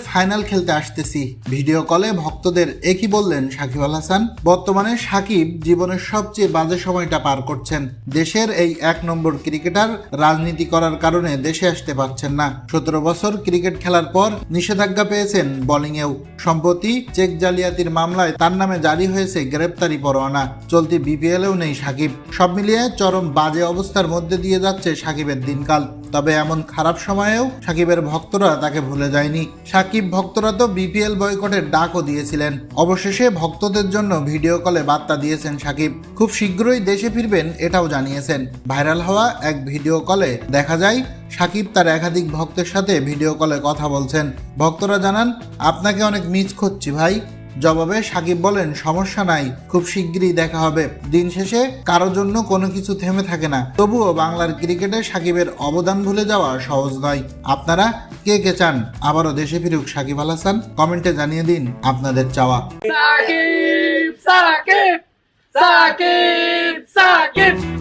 Final খেলতে আসতেছি। Video কলে ভক্তদের একই বললেন সাকিব আল হাসান? বর্তমানে সাকিব জীবনের সবচেয়ে বাজে সময়টা পার করছেন। দেশের এই এক নম্বর ক্রিকেটার রাজনীতি করার কারণে দেশে আসতে পারছেন না। সতেরো বছর ক্রিকেট খেলার পর নিষেধাজ্ঞা পেয়েছেন বোলিংয়েও। সম্প্রতি চেক জালিয়াতির মামলায় তার নামে জারি হয়েছে গ্রেপ্তারি পরোয়ানা। চলতি বিপিএলেও নেই সাকিব। সব মিলিয়ে চরম বাজে অবস্থার মধ্যে দিয়ে যাচ্ছে সাকিবের দিনকাল। তবে এমন খারাপ সময়েও সাকিবের ভক্তরা তাকে ভুলে যায়নি। সাকিব ভক্তরা তো বিপিএল বয়কটের ডাকও দিয়েছিলেন। অবশেষে ভক্তদের জন্য ভিডিও কলে বার্তা দিয়েছেন সাকিব। খুব শীঘ্রই দেশে ফিরবেন এটাও জানিয়েছেন। ভাইরাল হওয়া এক ভিডিও কলে দেখা যায়, সাকিব তার একাধিক ভক্তের সাথে ভিডিও কলে কথা বলছেন। ভক্তরা জানান, আপনাকে অনেক মিস করছি ভাই। জবাবে সাকিব বলেন সমস্যা নাই খুব শিগগিরই দেখা হবে। দিন শেষে কারোর জন্য কোনো কিছু থেমে থাকে না। তবুও বাংলার ক্রিকেটে সাকিবের অবদান ভুলে যাওয়া সহজ নয়। আপনারা কে কে চান? আবারও দেশে ফিরুক সাকিব আল হাসান। কমেন্টে জানিয়ে দিন আপনাদের চাওয়া। Sakib, Sakib, Sakib, Sakib.